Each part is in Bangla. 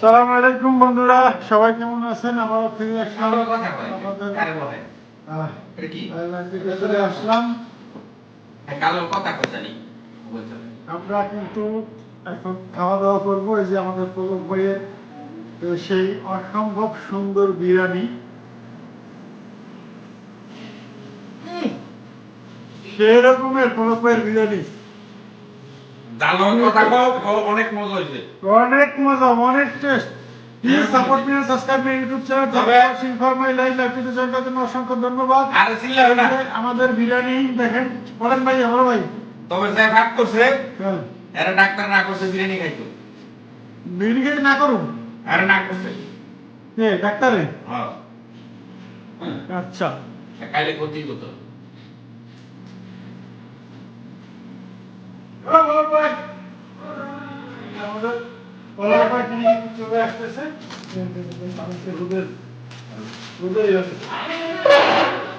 সালাম আলাইকুম বন্ধুরা সবাই কেমন আছেন? আবার ফিরে আসলাম। আমরা কিন্তু এখন খাওয়া দাওয়া করব। এই যে আমাদের প্রলোক ভাইয়ের সেই অসম্ভব সুন্দর বিরিয়ানি। সেই রকমের প্রলোক ভাইয়ের বিরিয়ানি। কথা কও, অনেক মজা হয়েছে অনেক মজা অনেক taste please support me subscribe my YouTube channel তবে- সিং মাই লাইফ লাইফটিতে জয়েন করার জন্য অসংখ্য ধন্যবাদ। আর চিল্লাবে না। আমাদের বিরিয়ানি দেখেন বলেন ভাই আমার ভাই। তবে যে ভাগ করছে। হ্যাঁ। এরা ডাক্তার না করছে বিরিয়ানি খাইতো। বিরিয়ানি না করুন না করছে। ডাক্তারে? হ্যাঁ। আচ্ছা। খাইলে ক্ষতি হতো ও চলে আসতেছে রোদের রোদের ইয়ে আছে।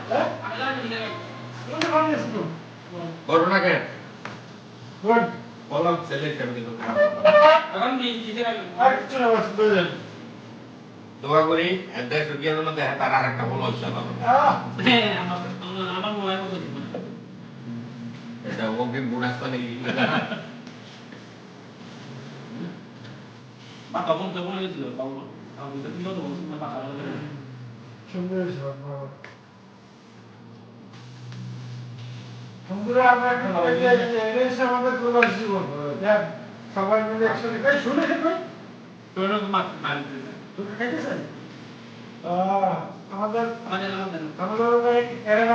হ্যাঁ? রোদে পানি আছে তো? করোনা কে গুড। বললাম ছেলে। দোয়া করি তার আর একটা আহ, এটা ওকে বুড়াস্তা নেই সুন্দর হয়েছে, বাবা। বন্ধুরা, আমরা এখন এই যে- এই যে- এই হচ্ছে আমাদের প্রবাস জীবন। যাক, সবাই মিলে একসাথে খাই, শুনে খাই। তুমি খাইতেছেন? আহ, আমাদের আমাদের এরা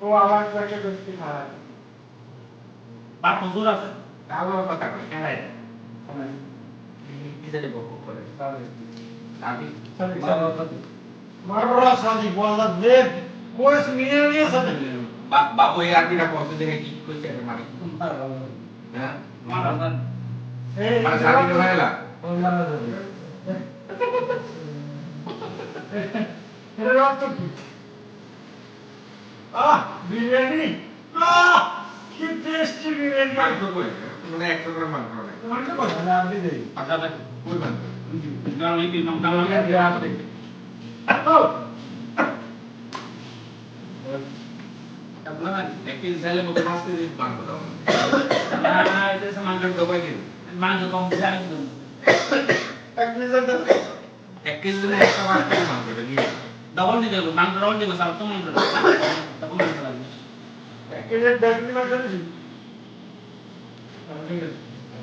ও আমার কাছে বেশি খায় ভালো কথা কই হ্যাঁ কোস মিয়া নিয়ে সাথে বাবু এই আরবিটা পছন্দ দেখে কি কইছে রে মানে হ্যাঁ এই মানে সারাদিন হয়লা এর অর্থ কি আহ বিরিয়ানি আহ কি টেস্টি বিরিয়ানি মাংস কই মানে একশো গ্রাম মাংস না আপনি দেই আচ্ছা কই মাংস এক কেজি চাইলে মতো কেজি মাংস। দাও মাংস এক দাও এক কেজি দিলে একটা কেজি মাংস এটা নিয়ে এক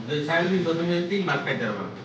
দুই চার তো তুমি তিন মাস খাইতে পারবে দিনের তিন কেজি যাব এক কেজি এই একটা আমার তিন এক মাংস এই দিকে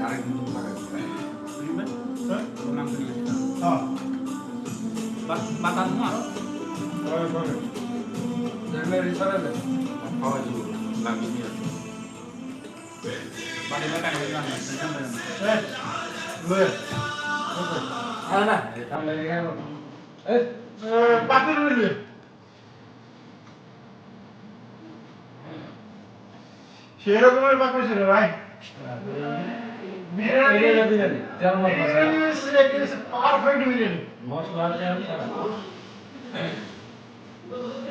আরেক মিনিট লাগাই হ্যাঁ পরে পরে খাওয়া যাব লাগিয়ে দিয়ে আসব। এই লয়ে এ পাতিল লয়ে সেরকমের ছিল ভাই। বিরিয়ানি। পারফেক্ট বিরিয়ানি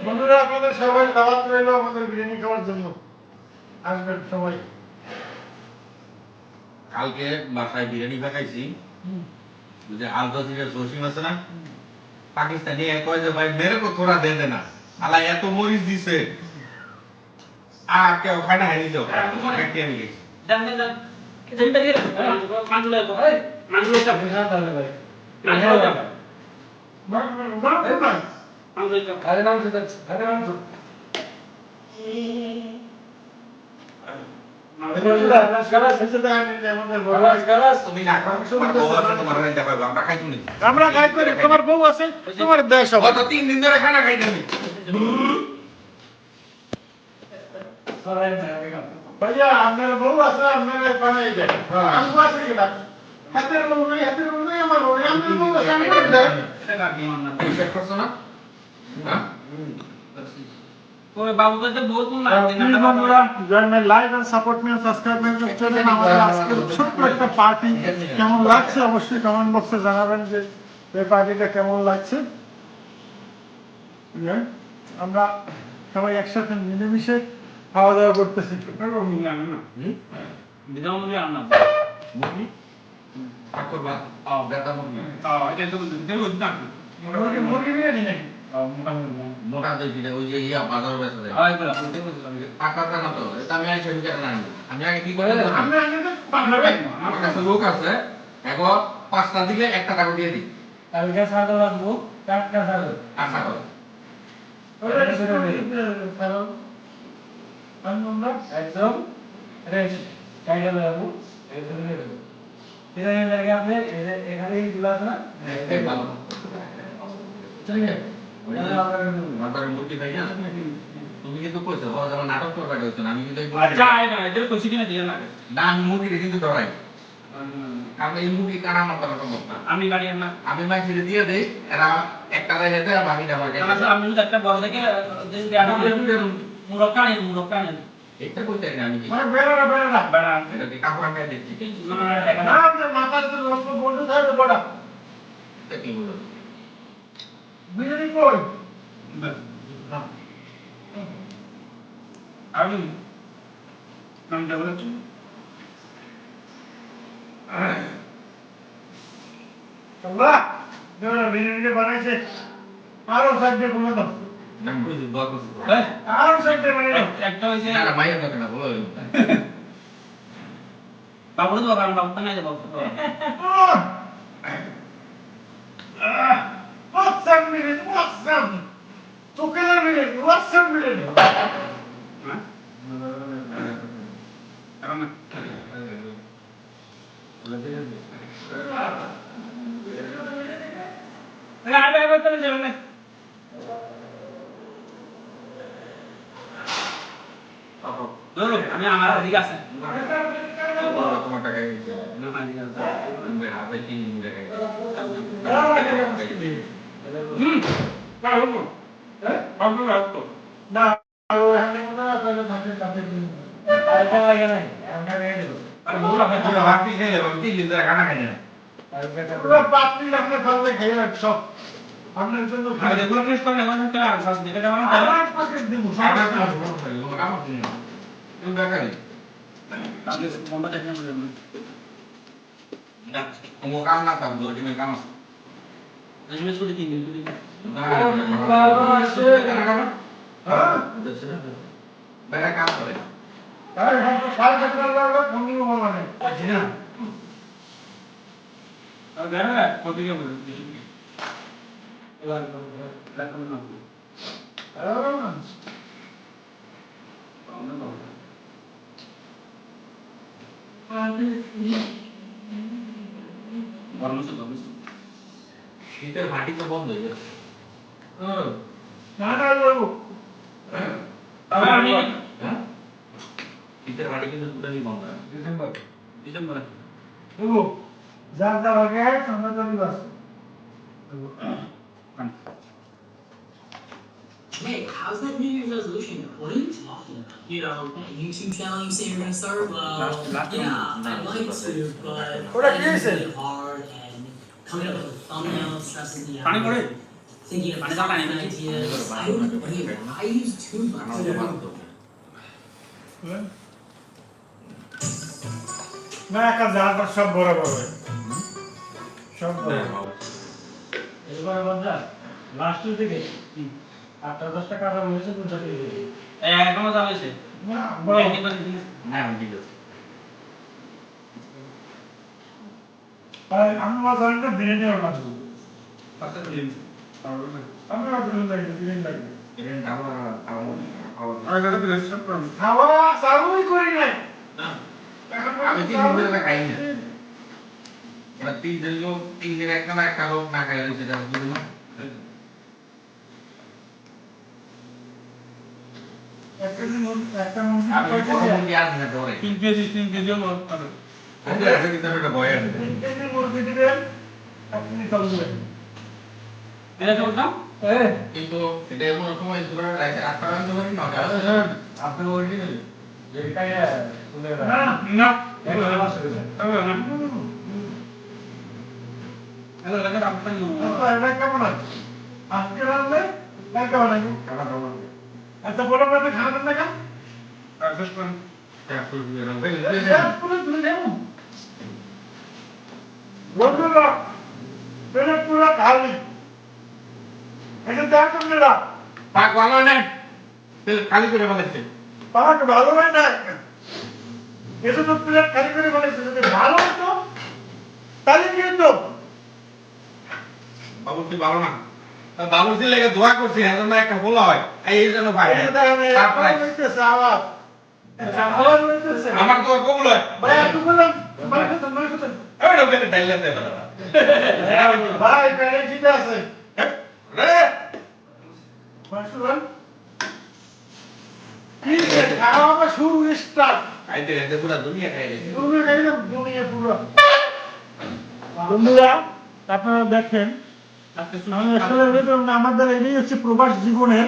বন্ধুরা আপনাদের সবাই দাওয়াত রইল আমাদের বিরিয়ানি খাওয়ার জন্য। আসবেন সবাই। কালকে বাসায় বিরিয়ানি পাকাইছি যে আল জাজিরার জসিম আছে না পাকিস্তানি এক কয় যে ভাই মেরে কো থোড়া দে দেনা আলা এত মরিচ দিছে। আমি নাম তুমি না খাও বউ আছে তোমার রাইতে পারব আমরা খাই করি তোমার বউ আছে তোমার দেশ তিন দিন ধরে খানা খাইতে আমি ভাইয়া আপনার বউ আছে আপনার বানাই দেয় আমি আছে কিনা হাতের বউ নেই হাতের বউ নেই আমার বউ আপনার বউ আছে আমি করে দেয় চেক করছ না like and support me subscribe me channel আমাদের আজকের ছোট্ট একটা পার্টি কেমন লাগছে? অবশ্যই কমেন্ট বক্সে জানাবেন যে এই পার্টিটা কেমন লাগছে। হ্যাঁ, আমরা সবাই একসাথে মিলেমিশে খাওয়া দাওয়া করতেছি মোটা দই দিলে ওই যে ইয়া বাজার বেচা দেয় টাকাটা না তো এটা আমি আনি। আমি আগে কি করে আমরা আগে কাছে লোক আছে একবার পাঁচটা দিলে একটা টাকা দিয়ে দিই। কালকে সাদা লাগবো টাটকা সাদা আশা করো একদম রেস্ট কাইটা লাগবো এখানে লাগে আপনি এখানে গুলা আছে না এই ভালো চলে মাথার মুরগি খাই না? তুমি কিন্তু কইছো নাটক করবা কইছো আমি কিন্তু আচ্ছা না কইছি কিনা দিয়ে না আমি মুরগিটা কিন্তু ধরাই। কারণ এই মুরগি কানা আমার করা না। আমি গাড়ি না। আমি মাইসিরে দিয়ে দেই এরা একটা দেয় আর বাকিটা আমাকে আমি একটা দেখে মুরক্কা নেই মুরক্কা নেই এটা কইতে না আমি মানে বেরোরা বেরোরা বেড়া এটা কি কাপড় আমি দিচ্ছি না আমাদের মাথার তো লোক বলতে থাকবে বড়া। এটা কি বলো বিরিয়ানি কই? আমি নামটা বলেছি বাহ বিরিয়ানি বানাইছে। আরও সাইডে ঘুমে বাবুর বাবা বাবু নাই বাবু Awesome biryani awesome তোকেলার biryani awesome biryani আরে আরে চলে যাবেন না ধরো আমি আমার দিকে আছে তোমার টাকা গেছে না আমার দিকে আছে হাতে তিন টাকা হুম বাবু বাবু রাখতো না আরও এখানে মনে হয় আপনাদের থাকে কাছে দিন আরেকটা লাগে নাই আমরা রেডি দেব আর বউ রাখা পুরো হাতি খেয়ে যাব তিন দিন ধরে খানা খাই না পুরো পাপড়ি আপনি খাবে খেয়ে রাখ সব আপনার জন্য আর দেখুন প্রেস করে এখন একটা আর সাথে দেখে যাবেন আমার পকেট দিব আমার তো আমার দিন তুমি বেকারি তাহলে বন্ধ দেখে না তোমার কাম না থাকবে তুমি কাম আছে আমি ছুটি তিন দিন ছুটি হ্যাঁ বেড়া কাম করে তাই হয়তো সাড়ে সাতটা লাগলে ফোন দিব বলা নেই না আর গানা কত কি বলে এবার রাখুন না গরম আছে গরম আছে শীতের ভাটি তো বন্ধ হয়ে গেছে হ্যাঁ শীতের ভাটি কিন্তু বন্ধ ডিসেম্বর ডিসেম্বরে যার যার আগে আমরা জানি বাস Hey, how's that New Year's resolution? What are you talking about? You know, that YouTube channel you say you're gonna start? Well, Last- last yeah. I'd like to, but it's really hard and coming up with a thumbnail stresses me out. Thinking of design ideas. I don't her. I use. ভালো তো না একটা যার তার সব বরাবর হয় সব বরাবর এবার লাস্টের দিকে আটটা দশটা কাটা হয়েছে দুটা দিকে এখনও দাম হয়েছে? না ঠিক আছে আর আমি মাথায় একটা বিরিয়ানি অর্ডার করব আমি অর্ডার লাগবে বিরিয়ানি লাগবে খাওয়া চালুই করি নাই। না। আমি তিন দিন খাই না। এবার লোক একটা না একটা লোক না খাই তার ধরে তিন কেজি তিন কেজি দিবেন আপনি এটা কিন্তু এটা এমন সময় আটটা পারি নটা আপনি অরিজিনাল না না এগুলো বাস করে দেন। হ্যালো লাগে আপনার আচ্ছা, বলো না কেন? বন্ধুরা, পুরো খালি। এটা দেখো আপনারা, পাক ভালো না খালি করে ফেলেছে পাক ভালো হয় না। এটা তো প্লেট খালি করে ফেলেছে। যদি ভালো হতো, তাহলে কি হতো? বাবু তুই ভালো না লেগে দোয়া করছি এখন একটা বলা হয় এই জন্য ভাই। আমার কবুল হয় ভাই, একটু বললাম, মার খেতেন, মার খেতেন। এই লোকে ডাইলে ভাই, পেটে খিদে আছে। রে মার কি খাওয়া শুরু। আইতে পুরো দুনিয়া খাইলে শুরু খাইলে দুনিয়া পুরো। বন্ধুরা আপনারা দেখেন আমি আসলে ভেবেছিলাম না, আমাদের এই হচ্ছে প্রবাস জীবনের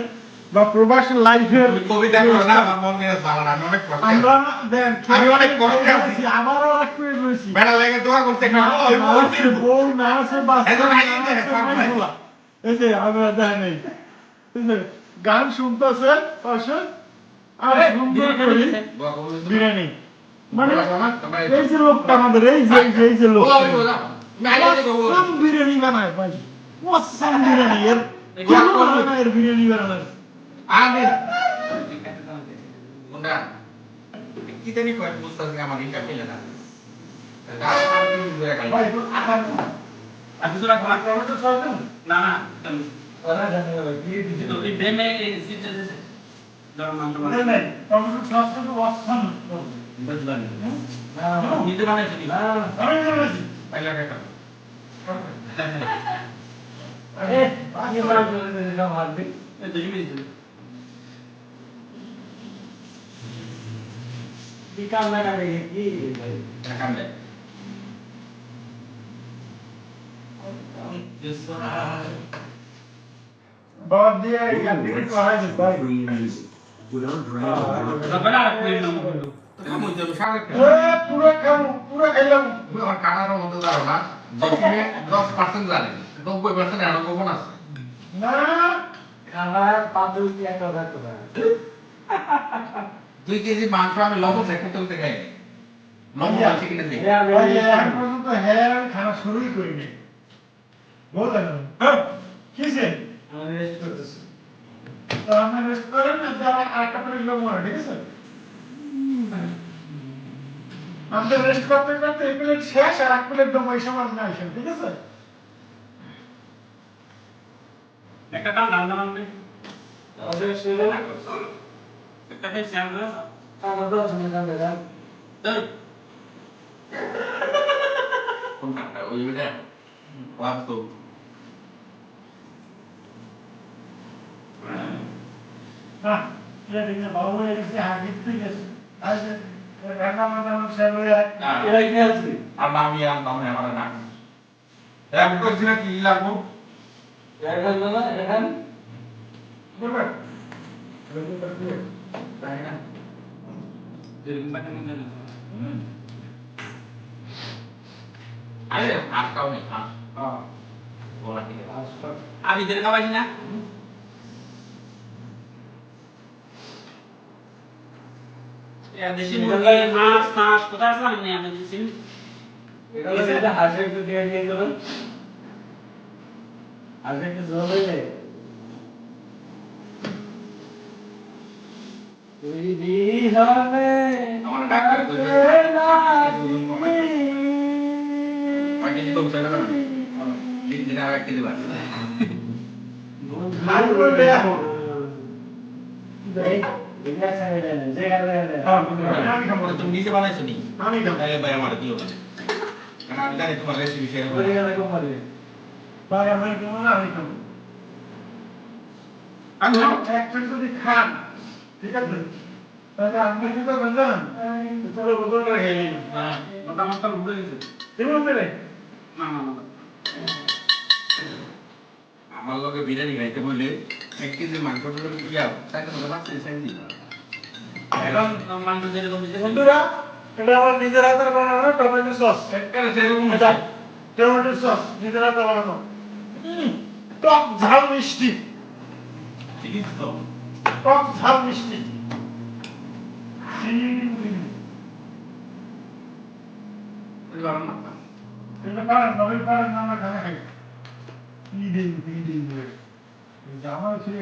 বা প্রবাস লাইফের কবিতা না আমার মন মেজাজ ভালো না অনেক কষ্ট আমরা দেন আমি অনেক কষ্টে আছি। আমার অনেক করে রয়েছি বেড়া লেগে দোয়া করতে একটা ওই না বলছি। আছে, বউ না আছে, বাচ্চা এখন না আইন দে, আছে, পাক নাই নাই। খোলা। এই যে আমরা দেয় এই গান শুনতেছে পাশে আর সুন্দর করে বিরিয়ানি। মানে এই যে। লোকটা আমাদের এই যে এই যে লোক বিরিয়ানি বানায় ভাই। অসাম বিরিয়ানি এর এর বিরিয়ানি আমি মুন্ডা কি জানি কয় বুঝতাছি আমার ইনকাম মিলে না এটা আমার কি বুঝে গেল ভাই তো আখান আপনি তো রাখুন আমরা তো সরকার না না ওরা জানে ভাই দিয়ে দিতে তো এই ডেমে এই সিটে দিতে ধরুন নাম নাই নাই টমেটো সস তো অসাম বুঝলেন না নিতে বানাইছি দে না জিমি কি কি? দে বাদ দিয়ে গাড়ি করাই দে ভাই পুরো খাম পুরো খাইলাম। কানার মধ্যে জানো না যেখানে দশ পার্সেন্ট জানে। নব্বই পার্সেন্ট এমন গোপন আছে না। খাবার না দুই কেজি মাংস আমি লবণ দেখে তুলতে খাই লবণ আছে কিনা দেখি। এখন পর্যন্ত হ্যাঁ আমি শুরুই করিনি বললেন কিসে আমি রেস্ট করতেছি। তো আমি রেস্ট করেন না যারা প্লেট লোক মনে ঠিক আছে? আমাদের রেস্ট করতে করতে এই প্লেট শেষ আর এক প্লেট দম ওই সময় না ঠিক আছে? একটা কাম দাম দাম নেই আমাদের সেরে না একটা হে শ্যাম না আমাদের সঙ্গে জানতে যান ধর কোন কাটা ওই ওইটা বাস্তব না এটা ঠিক আছে বাবু এটা ঠিক আছে ঠিক আছে আজ রান্না বান্না শেষ হয়ে যায় এরা কি আছে আর নামি আর নামে আমার না এক করছি না কি লাগবো আমি দের খাওয়াই না। দেশি মুরগি। মাছ মাছ কোথায় আছে আমি আমি দেশি এটা হাসে একটু দিয়ে দিয়ে দেবেন। আগে এক কেজি বাড়ছে ভাই বলে হ্যাঁ, আমি নিজে বানাইছো নি? আমি জানি তোমার রেসিপি শেয়ার করে ভাই আমি খাব না আমি খাব। আমি একটা যদি খান ঠিক আছে? তাহলে আপনি কি করবেন জানেন পুরো বোতলটা খেয়ে নিন দেবো মেরে আমার লগে বিরিয়ানি খাইতে বললে এক কেজি মাংস তাকে তো বাচ্চা সাইজ দিই এখন মাংস যেরকম বন্ধুরা এটা আমার নিজের হাতের বানানো টমেটো সস। এটা টমেটো সস নিজের হাতে বানানো। টক ঝাল মিষ্টি। টক ঝাল মিষ্টি। উম, এটা পারেন নবীন পারেন না আমরা খানা খাই কি দিন কি জামা ছিঁড়ে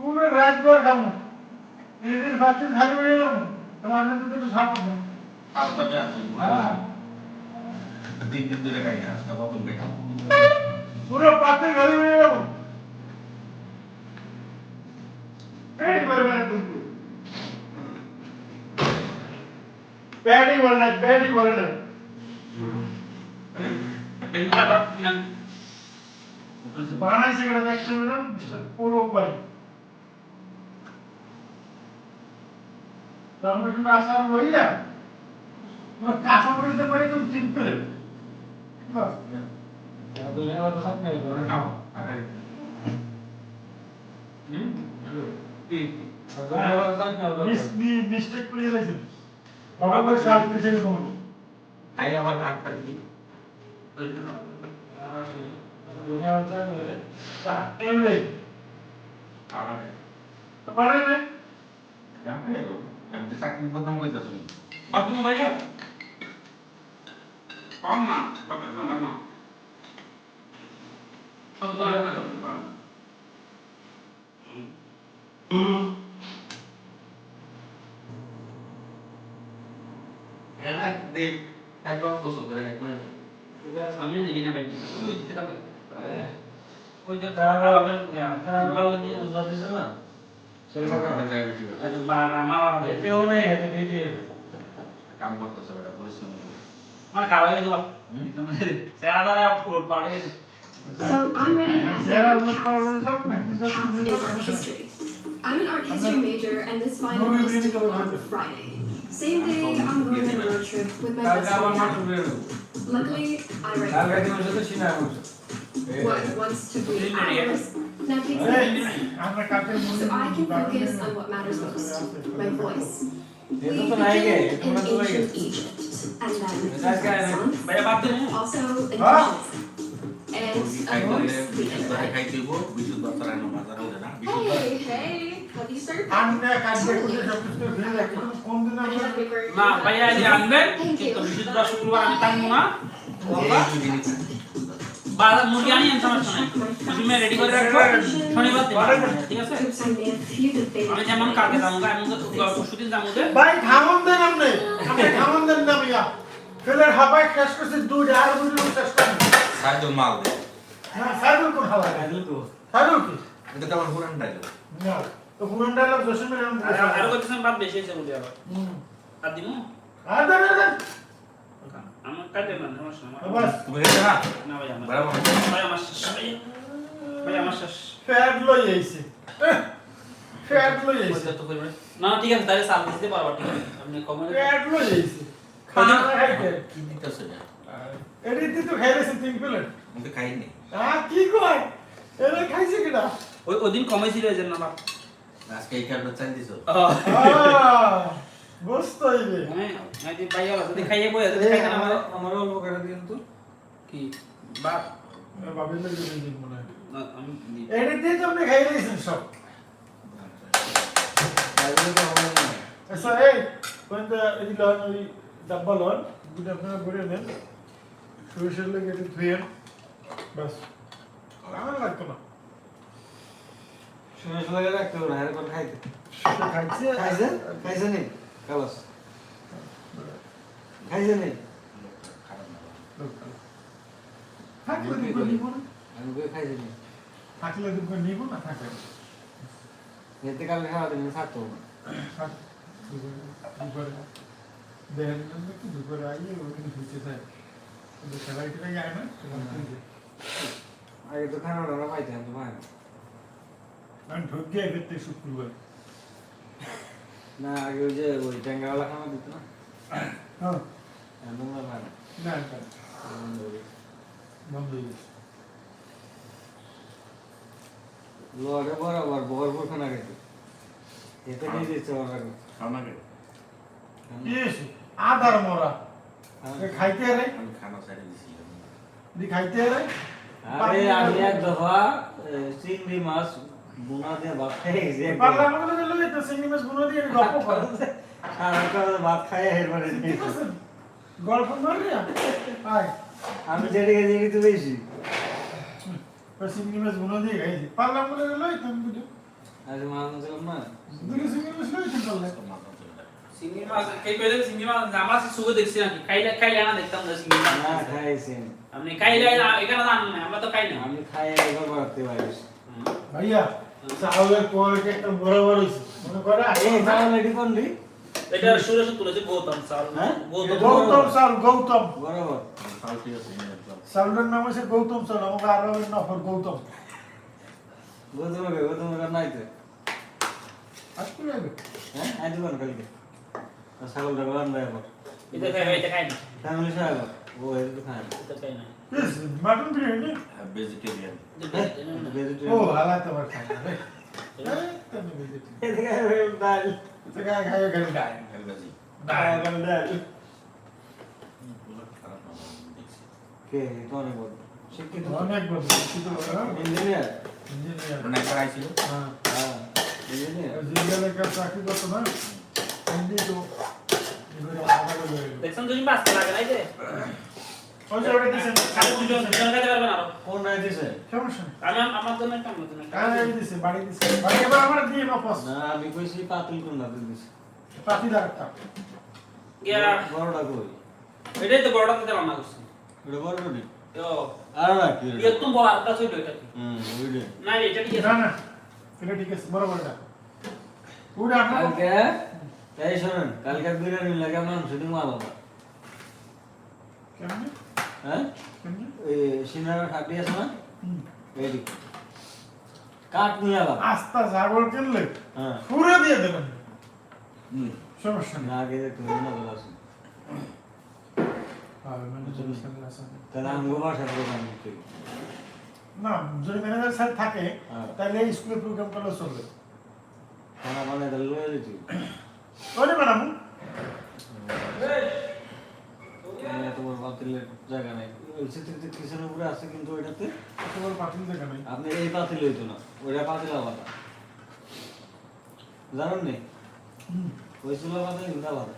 করি নাই এই না বল আউ কাটাই পুরো রাত ভর খাব এদের বাচ্চা খালি হয়ে গেল তোমার সাথে তো একটু সামনে আউ তবে আসি দিন দিন ধরে খাই না আজকে বাবু খাই পুরো পাতে খালি হয়ে গেল পেট ভরবে না তুমি পেটই ভরে না পেটই ভরে না এই কথা না বানাইছে কেন দেখতে পেলাম পুরো তুমি আসার বইয়া কাঁচা পড়তে পারি তুমি চিনতে পারে না জামাই আমি চাকরি প্রথম কইতাছ ভাই কম না গোসল করে আমি ভাই ওই যে তারা হবে তারা নিয়ে দিছে না কাম করতেছে বেটা পরিশ্রম মানে খাওয়া গেল সেরা ধরে ফুল পাড়ে So I'm ready. যারা লোক পাওয়া সব না is art history. I'm an art history major, and this final is due on Friday. Same day, I'm going on a road trip with my best friend. Luckily, I write what once took me hours now, so I can focus on what matters most my voice. We begin in ancient Egypt, and then Renaissance, also in France, and of course the Empire. Hey, hey, have you served? Totally. Ma, kaya di Anber, kita. বাজার মুরগি আনি আনতে সমস্যা নাই তুমি রেডি করে রাখব শনিবার ঠিক আছে? আমি যেমন কালকে যাব আমি পরশু দিন যাব ভাই থামন দেন আপনি আপনি থামন দেন না ভাইয়া ফেলের হাবাই শেষ করছে দুই আর বুঝি শেষ মাল দে। কি। এটা তো আমার ডাইলগ না তো নাম আরও কত বাদ বেশি হয়েছে মুরগি আবার? আর দিমু? আর দেন দেন। আমার কাটে না সমস্যা নাই বাস তুমি রেডি না না ভাই আমার বরাবর ভাই আমার শেষ ভাই। ভাই আমার শেষ। ফ্যাট লই আইছে। ফ্যাট লই আইছে। না ঠিক আছে তাহলে সাল দিতে পারবা ঠিক আছে। আপনি কমেন্ট ফ্যাট লই আইছে। খানা খাইতে। কি দিতেছ না এডিতে তো খাইলেছে তিন প্লেট। আমি তো খাইনি। আ কি কয়? এরা খাইছে কিনা? ওই ওদিন কমেছিল এই না আজকে এই কারণে চাই দিছো। বুঝতে হইবে। হ্যাঁ যদি খাইয়ে বই যদি খাইতে না আমার আমার অল্প করে দিন তো। কি? বাপ। বাবির লাগে দিন মনে হয়। এটা দিয়ে তো আপনি খাই দিয়েছেন সব। আচ্ছা এই কোন এই লন ওই ডাব্বা লন দুটো আপনারা ভরে নেন। সরিষার লেগে একটু ধুয়ে বাস আমার লাগতো না। শুনে শুনে রাখতে হবে না খাইতে। খাইছে। খাইছে? খাইছে নি? কালাস খাইছে নি থাকলে খাইছে নি। থাকলে নিব না থাকলে এতে কালকে সারাদিন থাকতো না থাক দুপুরে দুপুরে। দেখেন কি দুপুরে আইয়ে ওখানে থাকে সবাই থেকে যায় না আগে তো খানা ওরা পাইতে তো ঢুকে গিয়ে শুক্রবার। না আগে ওই যে ওই ট্যাঙ্গাওয়ালা খানা দিত না? হ্যাঁ না বন্ধ হয়ে গেছে। বন্ধ গেছে লড়ে বরাবর ভরপুর খানা খাইতে এতে নিয়ে দিচ্ছে ওরা আমাকে কি আদার মরা। খাইতে রে। আমি খানা ছেড়ে দিছিলাম দি খাইতে রে। আরে আমি এক দফা চিংড়ি মাছ বোনা দিয়ে ভাত। তো সিঙ্গি মাছগুলো দিয়ে আমি গল্প করে। সারাটা ভাত খাই এরপরে গল্প মারি আমি? যেটা গেছি তো বেশি। তো মাছগুলো দিয়ে খাইছি পারলা আমাকে লই তো দুটো। আজ মাছ না। দুটো সিঙ্গি মাছ লই তো পারলা চিংড়ি মাছ খাই কইলে চিংড়ি মাছ? আমরা সুগো দেখছি নাকি খাইলে খাইলে না দেখতাম না চিংড়ি মাছ। না খাইছি। আপনি খাইলে এখানে না আমরা তো খাই না আমি খাই একবার বাড়তে পারিস। ভাইয়া চাউলের কোয়ালিটি একটা বড় বড় হইছে। মনে করে? এই তাহলে এটি কোন এটা সুরেশ তুলেছে গৌতম চাল হ্যাঁ? গৌতম বরাবর। চাউলের নাম হচ্ছে গৌতম চাল আমাকে আরও নফর গৌতম। গৌতম গৌতম কে নাইতে আজকে লাগবে হ্যাঁ? আজ কোন কালকে। ছাগল টাগল আনবে এটা খাই এটা খাই না ফ্যামিলি সহ ও এটা খায় না। এটা খাই না। Yes, মাটন বিরিয়ানি হ্যাঁ, vegetarian। vegetarian। মানে হ্যাঁ হ্যাঁ তো এবারে আগালো হয়ে গেল দেখছেন তুমি বাঁচতে লাগে নাই যে আমি না কইছি পাতুল দিছে? গিয়া বড়টা কই? এটাই তো বড়টা দিতে রান্না করছি। এটা বড় নি তো আর না কি একদম বড় আটটা ছিল এটা হুম ওইটা না এটা ঠিক আছে। না এটা ঠিক আছে বড় বড়টা। ওটা আপনার কালকে এই শোনেন কালকে বিরিয়ানি লাগে মাংস কেমনি? হ্যাঁ? এই সিনারা আছে না। এইদিক কাঠ নিয়ে আলাদা। আস্তা ছাগল কিনলে হ্যাঁ। পুরো দিয়ে দেবেন। হুম, সমস্যা না আগে দেখতে মজা আছে মানে। তাহলে আমি বাসার দোকান না যদি ম্যানেজার স্যার থাকে হ্যাঁ। তাহলে স্কুলের প্রোগ্রাম করলে চলবে। খানা বানাই তাহলে লয়ে দিচ্ছি ওরে ম্যাডাম। পাতিলের জায়গা নাই। কিচেনের উপরে আছে কিন্তু ওইটাতে তোমার পাঠিয়ে দেখা নেই। আপনি এই পাতিল হইতো না ওইটা পাতিল আলাদা। জানেন নি? ওই চুলা পাতিল কিন্তু আলাদা।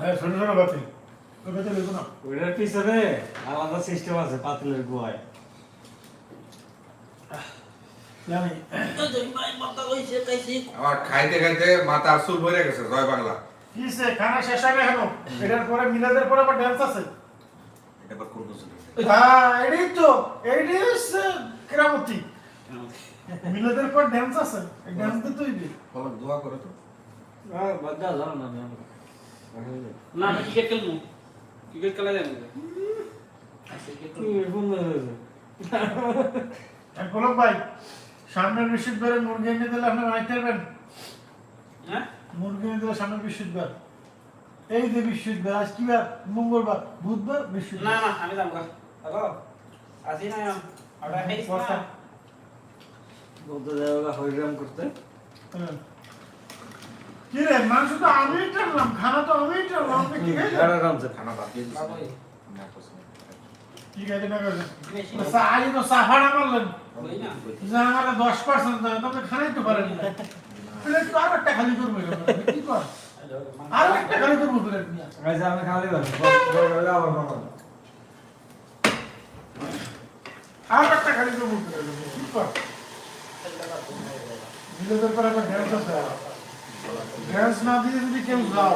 হ্যাঁ ছোট ছোট ওইটার পিছনে আলাদা সিস্টেম আছে পাতিলের কইছি আমার খাইতে খাইতে মাথা আসুর ভরে গেছে জয় বাংলা। কি সে খানা শেষ হবে এখন। এটার পরে মিলাদের পরে আবার ড্যান্স আছে। এটা আবার কোন কিছু হ্যাঁ এটাই তো এইটাই হচ্ছে কেরামতি। মিলাদের পর ড্যান্স আছে এই ড্যান্স দিতে হইবে ফলক দোয়া করে তো। বাদ্দা জানো না আমি আমি ক্রিকেট খেলব। ক্রিকেট খেলা ভাই সামনের বৃহস্পতিবারে মুরগি এনে দিলে আপনার হ্যাঁ? মুরগি এনে দিলে সামনের বৃহস্পতিবার। এই যে বৃহস্পতিবার আজ কি বার? মঙ্গলবার বুধবার বৃহস্পতিবার। না আমি যাব হ্যালো? আসি না আমরা খাইছি কথা। বলতে যাওয়া হরিরাম করতে। হ্যাঁ। কি রে মাংস তো আমি টানলাম খানা তো আমি টানলাম আপনি কি খাইছেন আরে রামছে খানা বাদ দিয়ে না পছন্দ কি খাইতে না খাইছেন তো তো সাফাড়া মারলেন। যে আমার দশ পার্সেন্ট তবে খানাই তো পারেন। না প্লেট তো আর একটা খালি করব এরকম। কি কর আর একটা খালি করব প্লেট নিয়ে আচ্ছা আমি খালি আবার খাব আর একটা খালি করব প্লেট কি কর নিজেদের পরে একটা ড্যান্স আছে ড্যান্স না দিয়ে যদি কেউ যাও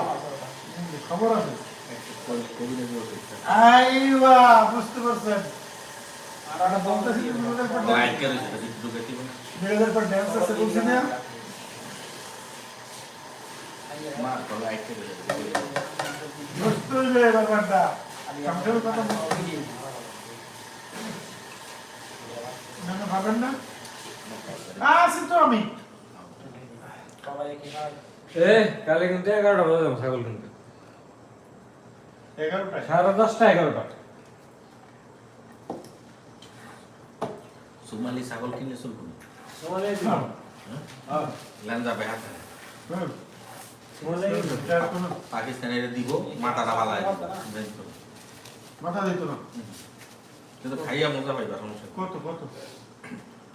খবর আছে আইবা বুঝতে পারছেন আর একটা বলতেছি নিজেদের পর লাইট করে সেটা একটু ঢুকে দিব না নিজেদের পর ড্যান্স আছে বলছি না মা তো লাইট করে বুঝতে হইবে ব্যাপারটা কামড়েও কথা না না ভাবেন না আছি তো আমি এ কালে কিন্তু এগারোটা বাজে যাব ছাগল কিনতে এগারোটায় সাড়ে দশটা এগারোটা সুমালি ছাগল কিনলে চলবো না সুমনে ল্যান্ডা বেহাতে। হুম, কোনো পাকিস্তানের দিব মাথাটা বালায় মাথা দিত না। কিন্তু খাইয়া মজা পাইবা সমস্যা কত কত?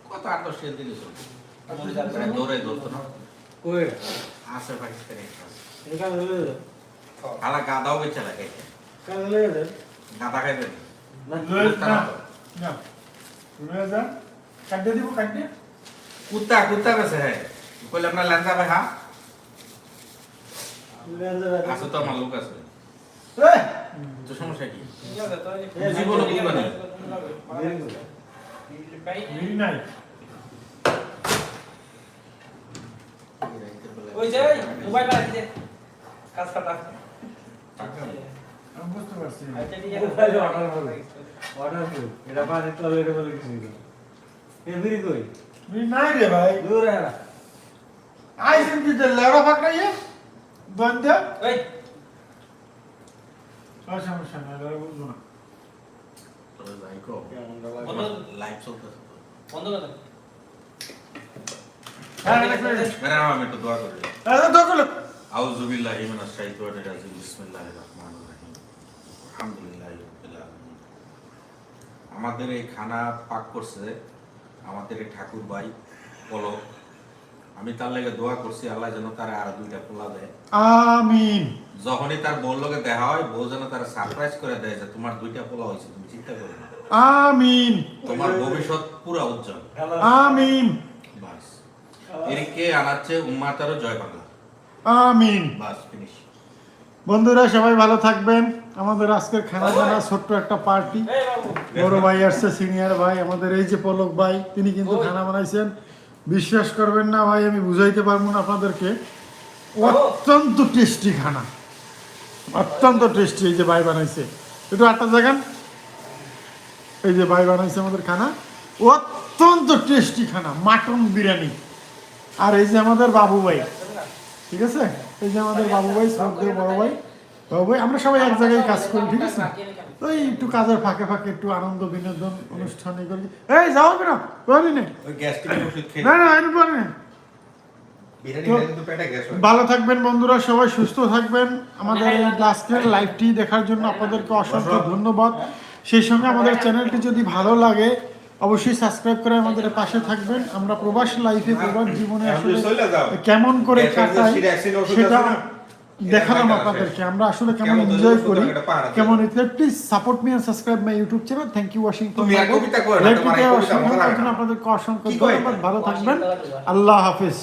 কত আট দশ টাকা দিলে চলবে? মানে দৌড়ে ধরতো না। কই? আছে পাকিস্তানি আলা গাদাও বেচা লাগে গাদা খাইবে কুত্তা কুত্তা বেছে হ্যাঁ কইলে আপনার ল্যান্ডা ভাই হ্যাঁ? যাও আছে তো আমার লোক আছে তো সমস্যা কি? এ জীবনে বুঝবা নাই। ওই যে মোবাইল আছে কাজ কাটা। আমি বুঝতে পারছি অর্ডার করো। অর্ডার করো। এটা বলে কিছু এ বিরি কই? মিল নাই রে ভাই। দূর আইসেন যে লেড়া ফাকড়াইয়ে বন্ধ? ওই আর সমস্যা নাই লেড়া বুঝব না। তবে যাই কো। লাইভ চলতেছে। বন্ধ করে। দাও। হ্যাঁ আলামিন। আমাদের এই খানা পাক করছে আমাদের এই ঠাকুর ভাই পলক আমি তার লাগে দোয়া করছি আল্লাহ যেন তার আর দুইটা পোলা দেয়। আমিন। যখনই তার বউর লগে দেখা হয় বউ যেন তার সারপ্রাইজ করে দেয় যে তোমার দুইটা পোলা হয়েছে তুমি চিন্তা করো না। আমিন। তোমার ভবিষ্যৎ পুরা উজ্জ্বল। আমিন। বাস। এরিকে আনাচ্ছে উম্মাতারও জয় বাংলা আমিন। বাস ফিনিশ বন্ধুরা সবাই ভালো থাকবেন। আমাদের আজকের খানা দানা ছোট্ট একটা পার্টি বড় ভাই আসছে সিনিয়র ভাই। আমাদের এই যে পলক ভাই তিনি কিন্তু খানা বানাইছেন। বিশ্বাস করবেন না ভাই আমি বুঝাইতে পারব না আপনাদেরকে। অত্যন্ত টেস্টি খানা। অত্যন্ত টেস্টি এই যে ভাই বানাইছে। একটু আটটা জায়গান এই যে ভাই বানাইছে আমাদের খানা। অত্যন্ত টেস্টি খানা মাটন বিরিয়ানি। আর এই যে আমাদের বাবু ভাই ঠিক আছে? এই যে আমাদের বাবু ভাই শ্রদ্ধেয় বড় ভাই। ভাই আমরা সবাই এক জায়গায় কাজ করি ঠিক আছে? ওই একটু কাজের ফাঁকে ফাঁকে একটু আনন্দ বিনোদন অনুষ্ঠান এই করি এই যাও পারি না। ওই না না আমি পারি না। হয় ভালো থাকবেন বন্ধুরা সবাই সুস্থ থাকবেন। আমাদের এই আজকের লাইভটি দেখার জন্য আপনাদেরকে অসংখ্য ধন্যবাদ। সেই সঙ্গে আমাদের চ্যানেলটি যদি ভালো লাগে অবশ্যই সাবস্ক্রাইব করে আমাদের পাশে থাকবেন। আমরা প্রবাস লাইফে প্রবাস জীবনে আসলে কেমন করে কাটাই সেটা দেখালাম আপনাদেরকে আমরা আসলে কেমন এনজয় করি কেমন কেমন please support me and subscribe my YouTube channel thank you Washington তুমি আর কবিতা কই না, তোমার কবিতা ভালো থাকবেন। আল্লাহ হাফেজ।